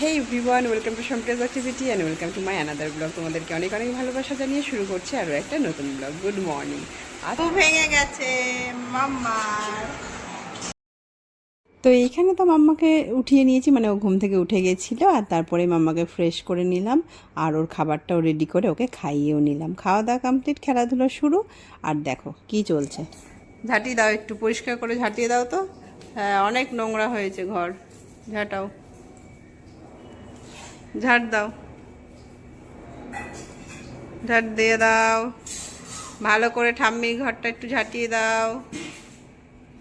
Hey everyone welcome to সম্প্রেজ activity and welcome to my another blog তোমাদেরকে অনেক অনেক ভালোবাসা জানিয়ে শুরু করছি আরও একটা নতুন ব্লগ গুড মর্নিং আর ভেঙে গেছে মাম্মার তো এইখানে তো মাম্মাকে উঠিয়ে নিয়েছি মানে ও ঘুম থেকে উঠে গেছিল আর তারপরে মাম্মাকে ফ্রেশ করে নিলাম আর ওর খাবারটাও রেডি করে ওকে খাইয়েও নিলাম। খাওয়া দাওয়া কমপ্লিট খেলাধুলো শুরু। আর দেখো কি চলছে? ঝাঁটিয়ে দাও একটু পরিষ্কার করে ঝাঁটিয়ে দাও তো। হ্যাঁ অনেক নোংরা হয়েছে ঘর। ঝাঁটাও। ঝাড় দাও। ঝাড় দিয়ে দাও। ভালো করে ঠাম্মির ঘরটা একটু ঝাঁটিয়ে দাও।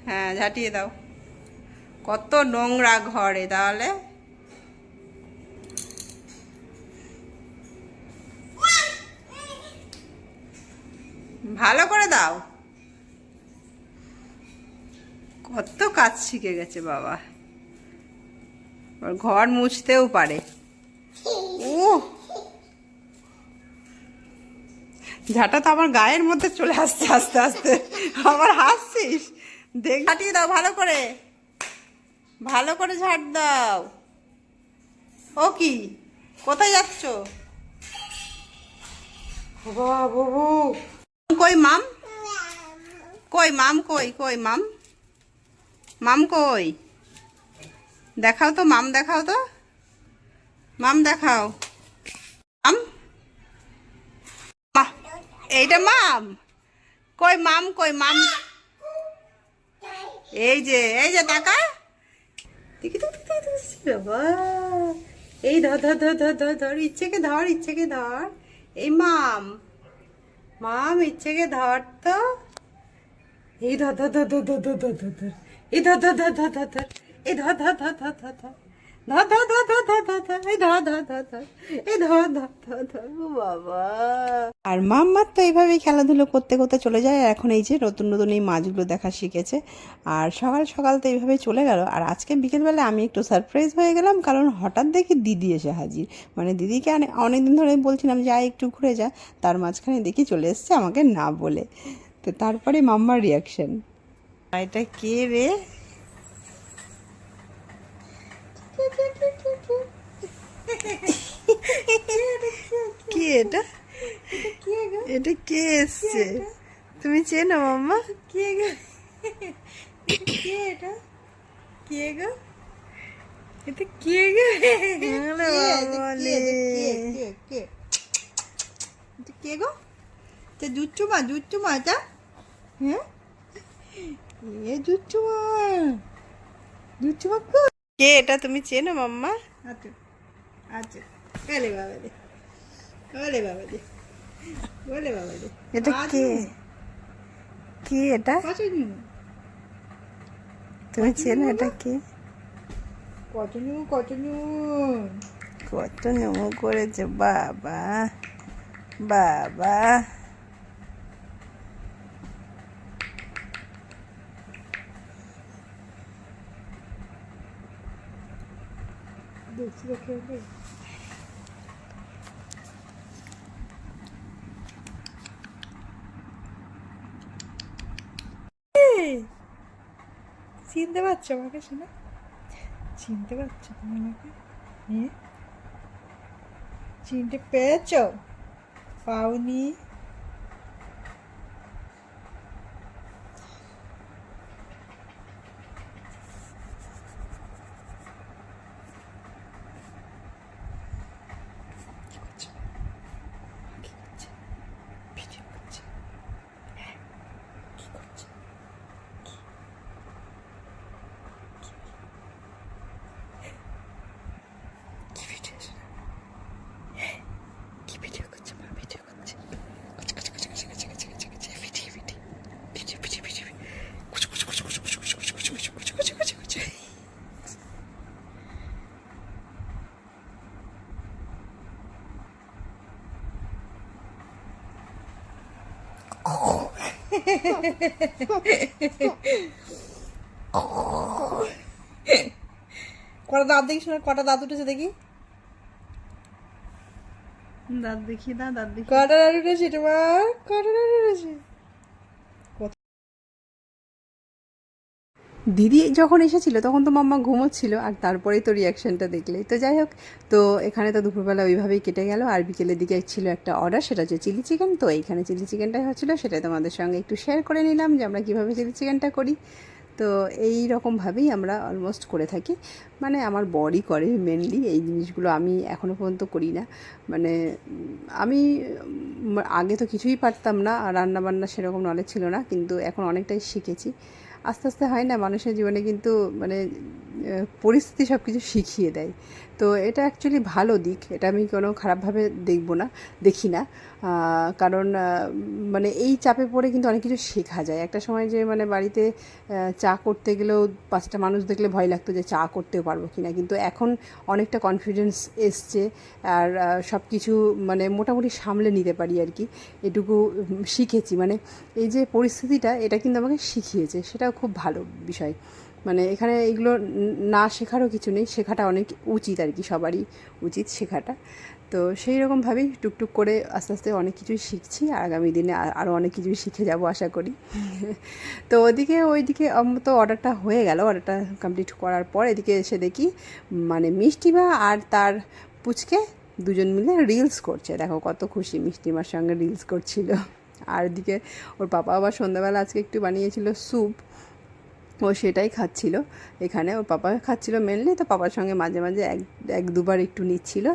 হ্যাঁ ঝাঁটিয়ে দাও। কত নোংরা ঘরে তাহলে। ভালো করে দাও। কত কাজ শিখে গেছে বাবা। ঘর মুছতেও পারে। ও ঝাঁটা তো আমার গায়ের মধ্যে চলে আসছে আস্তে আস্তে। আবার হাসছিস? দেখ, ঝাঁটিয়ে দাও, ভালো করে। ভালো করে ঝাড় দাও। ও কি? কোথায় যাচ্ছ? বাবু। কই মাম? কই মাম কই? কই মাম? মাম কই? দেখাও তো, মাম দেখাও তো। মাম দেখাও মাম এইটা মাম কই মাম কই মাম এই যে এই যে দেখি এই ধর ধর ধর ধর ধর ধর ইচ্ছেকে ধর ইচ্ছেকে ধর এই মাম মাম ইচ্ছেকে ধর তো এই ধর ধর ধর ধর ধর ধর ধর ধর এই ধর ধর ধর ধর ধর ধর এই ধর ধর ধর ধর ধর ধর ধর ধর ধর ধর ধর ধর ধর এই ধর ধর ধর ধর এই ধর ধর ধর ও বাবা আর মাম্মার তো এইভাবেই খেলাধুলো করতে করতে চলে যায় আর এখন এই যে নতুন নতুন এই মাছগুলো দেখা শিখেছে আর সকাল সকাল তো এইভাবেই চলে গেল আর আজকে বিকেলবেলা আমি একটু সারপ্রাইজ হয়ে গেলাম কারণ হঠাৎ দেখি দিদি এসে হাজির মানে দিদিকে অনেক দিন ধরে বলছিলাম যে আয় একটু ঘুরে যা তার মাঝখানে দেখি চলে এসছে আমাকে না বলে তো তারপরে মাম্মার রিয়াকশন এটা কে রে কি এটা এটা কে এসছে তুমি চেনো মাম্মা কে গো কে এটা কে গো এটা কে গো কে গো তা জুচ্চু মা জুচ্চু মা তা হ্যাঁ এ জুচ্চু মা জুচ্চু মা কো এটা তুমি চেনো মাম্মা? আচ্ছা আচ্ছা বাবা দে ওলে বাবা দে ওলে বাবা দে এটা কে কে এটা? তুমি চেনো এটা কে? কত নমো করেছে বাবা বাবা। দেখে দেখে চিনতে পারছ আমাকে শোনা? চিনতে পারছ তুমি আমাকে? হ্যাঁ? চিনতে পেরেছ? পাওনি? কটা দাঁত দেখি শোনা কটা দাঁত উঠেছে দেখি? দাঁত দেখি না দাঁত দেখি। কটা দাঁত উঠেছে তোমার? কটা দাঁত উঠেছে? দিদি যখন এসেছিল, তখন তো মাম্মা ঘুমোচ্ছিল আর তারপরেই তো রিয়াকশনটা দেখলে। তো যাই হোক, তো এখানে তো দুপুরবেলা ওইভাবেই কেটে গেল আর বিকেলের দিকে ছিল একটা অর্ডার সেটা হচ্ছে চিলি চিকেন তো এইখানে চিলি চিকেনটাই হচ্ছিল সেটাই তোমাদের সঙ্গে একটু শেয়ার করে নিলাম যে আমরা কীভাবে চিলি চিকেনটা করি। তো এই রকমভাবেই আমরা অলমোস্ট করে থাকি। মানে আমার বডি করে মেনলি এই জিনিসগুলো আমি এখনও পর্যন্ত করি না। মানে আমি আগে তো কিছুই পারতাম না, আর রান্নাবান্না সেরকম নলেজ ছিল না, কিন্তু এখন অনেকটাই শিখেছি। আস্তে আস্তে হয় না মানুষের জীবনে কিন্তু মানে পরিস্থিতি সব কিছু শিখিয়ে দেয়। তো এটা অ্যাকচুয়ালি ভালো দিক। এটা আমি কোনো খারাপভাবে দেখব না, দেখি না। কারণ মানে এই চাপে পড়ে কিন্তু অনেক কিছু শেখা যায়। একটা সময় যে মানে বাড়িতে চা করতে গেলেও পাঁচটা মানুষ দেখলে ভয় লাগতো যে চা করতেও পারব কি না কিন্তু এখন অনেকটা কনফিডেন্স এসছে আর সব কিছু মানে মোটামুটি সামলে নিতে পারি আর কি। এটুকু শিখেছি। মানে এই যে পরিস্থিতিটা, এটা কিন্তু আমাকে শিখিয়েছে। সেটাও খুব ভালো বিষয়। মানে এখানে এগুলো না শেখারও কিছু নেই, শেখাটা অনেক উচিত আর কি, সবারই উচিত শেখাটা। তো সেই রকমভাবেই টুকটুক করে আস্তে আস্তে অনেক কিছুই শিখছি, আর আগামী দিনে আর- আরও অনেক কিছুই শিখে যাব আশা করি। তো ওদিকে, ওইদিকে তো অর্ডারটা হয়ে গেল, অর্ডারটা কমপ্লিট করার পর এদিকে এসে দেখি মানে মিষ্টিমা আর তার পুচকে দুজন মিলে রিলস করছে। দেখো কত খুশি মিষ্টিমার সঙ্গে রিলস করছিল। আর এদিকে ওর পাপা আবার সন্ধ্যাবেলা আজকে একটু বানিয়েছিল স্যুপ। ও সেটাই খাচ্ছিল। এখানে ওর পাপা খাচ্ছিল মেনলি তো পাপার সঙ্গে মাঝে মাঝে এক এক দুবার একটু নিচ্ছিল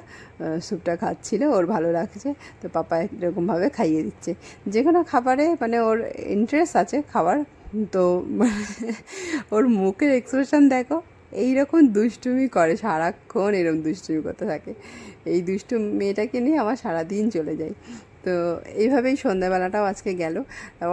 স্যুপটা খাচ্ছিল, ওর ভালো লাগছে, তো পাপা এরকমভাবে খাইয়ে দিচ্ছে। যে কোনো খাবারে মানে ওর ইন্টারেস্ট আছে খাবার তো ওর মুখের এক্সপ্রেশন দেখো এই রকম দুষ্টুমি করে, সারাক্ষণ এরকম দুষ্টুমি করতে থাকে। এই দুষ্টু মেয়েটাকে নিয়ে আমার সারাদিন চলে যায়। তো এইভাবেই সন্ধ্যাবেলাটাও আজকে গেল।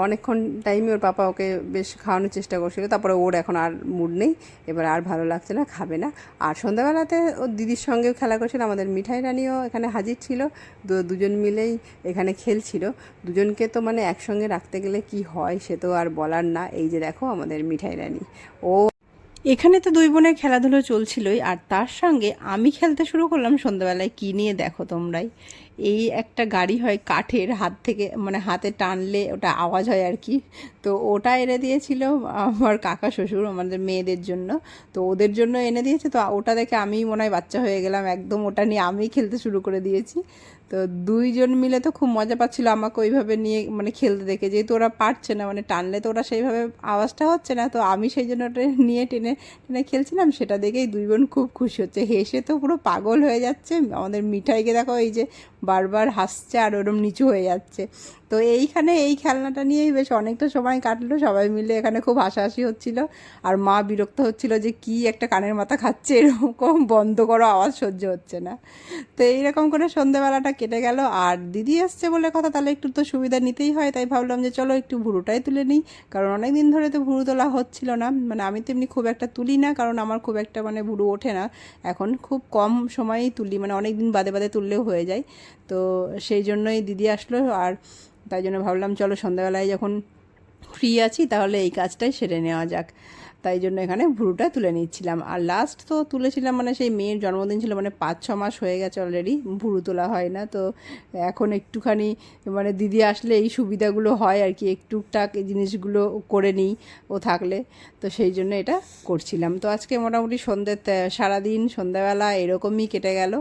অনেকক্ষণ টাইমে ওর পাপা ওকে বেশ খাওয়ানোর চেষ্টা করছিল, তারপরে ওর এখন আর মুড নেই, এবার আর ভালো লাগছে না, খাবে না। আর সন্ধ্যাবেলাতে ওর দিদির সঙ্গেও খেলা করছিল, আমাদের মিঠাই রানিও এখানে হাজির ছিল, দু- দুজন মিলেই এখানে খেলছিল। দুজনকে তো মানে একসঙ্গে রাখতে গেলে কি হয় সে তো আর বলার না। এই যে দেখো আমাদের মিঠাই রানী। ও এখানে তো দুই বোনের খেলাধুলো চলছিলই, আর তার সঙ্গে আমি খেলতে শুরু করলাম সন্ধ্যাবেলায়, কী নিয়ে দেখো তোমরাই। এই একটা গাড়ি হয় কাঠের হাত থেকে মানে হাতে টানলে ওটা আওয়াজ হয় আর কি। তো ওটা এনে দিয়েছিল আমার কাকা শ্বশুর, আমাদের মেয়েদের জন্য। তো ওদের জন্য এনে দিয়েছে, তো ওটা দেখে আমি মনে হয় বাচ্চা হয়ে গেলাম। একদম ওটা নিয়ে আমি খেলতে শুরু করে দিয়েছি। তো দুইজন মিলে তো খুব মজা পাচ্ছিল আমাকে ওইভাবে নিয়ে মানে খেলতে দেখে। যেহেতু ওরা পারছে না মানে টানলে তো ওরা সেইভাবে আওয়াজটা হচ্ছে না, তো আমি সেই জন্য ওটা নিয়ে টেনে টেনে খেলছিলাম, সেটা দেখেই দুই বোন খুব খুশি হচ্ছে। হেসে তো পুরো পাগল হয়ে যাচ্ছে, আমাদের মিঠাইকে দেখো এই যে বারবার হাসছে আর ওরম নিচু হয়ে যাচ্ছে। তো এইখানে এই খেলনাটা নিয়েই বেশ অনেকটা সময় কাটলো, সবাই মিলে এখানে খুব হাসাহাসি হচ্ছিল। আর মা বিরক্ত হচ্ছিল যে কি একটা কানের মাথা খাচ্ছে, এরকম বন্ধ করো, আওয়াজ সহ্য হচ্ছে না। তো এইরকম করে সন্ধ্যেবেলাটা কেটে গেল। আর দিদি এসছে বলে কথা, তাহলে একটু তো সুবিধা নিতেই হয়। তাই ভাবলাম যে চলো একটু ভুরুটাই তুলে নিই। কারণ অনেক দিন ধরে তো ভুরু তোলা হচ্ছিল না। মানে আমি তো এমনি খুব একটা তুলি না, কারণ আমার খুব একটা মানে ভুরু ওঠে না। এখন খুব কম সময়েই তুলি মানে অনেক দিন বাদে বাদে তুললেও হয়ে যায়। তো সেই জন্যই দিদি আসলো। আর তাই জন্য ভাবলাম, চলো সন্ধ্যাবেলায় যখন ফ্রি আছি, তাহলে এই কাজটাই সেরে নেওয়া যাক। তাই জন্য এখানে ভুরুটা তুলে নিচ্ছিলাম। আর লাস্ট তো তুলেছিলাম মানে সেই মেয়ের জন্মদিন ছিল মানে পাঁচ, ছ মাস হয়ে গেছে অলরেডি ভুরু তোলা হয় না। তো এখন একটুখানি মানে দিদি আসলে এই সুবিধাগুলো হয় আর কি একটুটাক এই জিনিসগুলো করে নিই ও থাকলে। তো সেই জন্য এটা করছিলাম। তো আজকে মোটামুটি সন্ধ্যে সারাদিন সন্ধ্যাবেলা এরকমই কেটে গেল।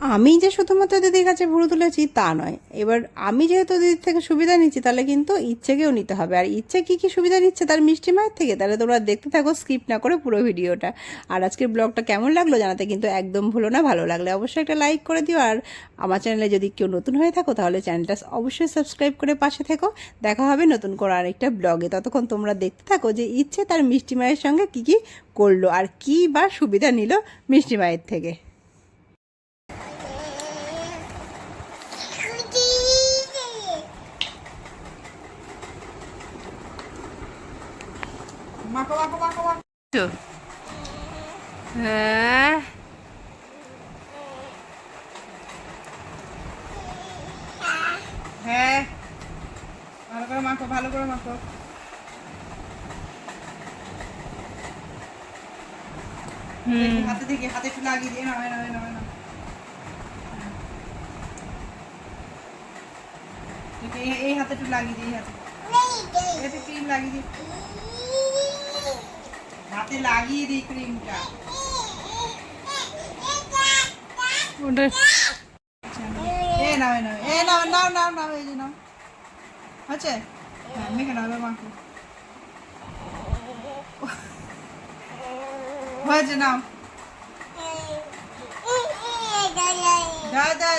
আমি যে শুধুমাত্র দিদির কাছে ভুরু তুলেছি তা নয়। এবার আমি যেহেতু দিদির থেকে সুবিধা নিচ্ছি, তাহলে কিন্তু ইচ্ছেকেও নিতে হবে। আর ইচ্ছে কী কী সুবিধা নিচ্ছে তার মিষ্টি মায়ের থেকে, তাহলে তোমরা দেখতে থাকো, স্কিপ না করে পুরো ভিডিওটা। আর আজকের ব্লগটা কেমন লাগল জানাতে কিন্তু একদম ভুলো না, ভালো লাগলে অবশ্যই একটা লাইক করে দিও। আর আমার চ্যানেলে যদি কেউ নতুন হয়ে থাকো, তাহলে চ্যানেলটা অবশ্যই সাবস্ক্রাইব করে পাশে থেকো। দেখা হবে নতুন করে আরেকটা ব্লগে। ততক্ষণ তোমরা দেখতে থাকো যে ইচ্ছে তার মিষ্টি মায়ের সঙ্গে কী কী করল, আর কী বা সুবিধা নিল মিষ্টি মায়ের থেকে। হ্যাঁ হ্যাঁ ভালো করে মাখো ভালো করে মাখো হাতে দেখি হাতে একটু লাগিয়ে দিয়ে নামায় নামায় নামায় নামায়। দেখি, এই- এই হাতে একটু লাগিয়ে দিই এই হাতে ক্রিম লাগিয়ে দিই হাতে লাগিয়ে দিই ক্রিমটা ওটা এ নাও নাও এ নাও নাও নাও নাও এই যে নাও। হচ্ছে? হ্যাঁ মেখে নাও মাখো। হয়েছে নাও। যা যা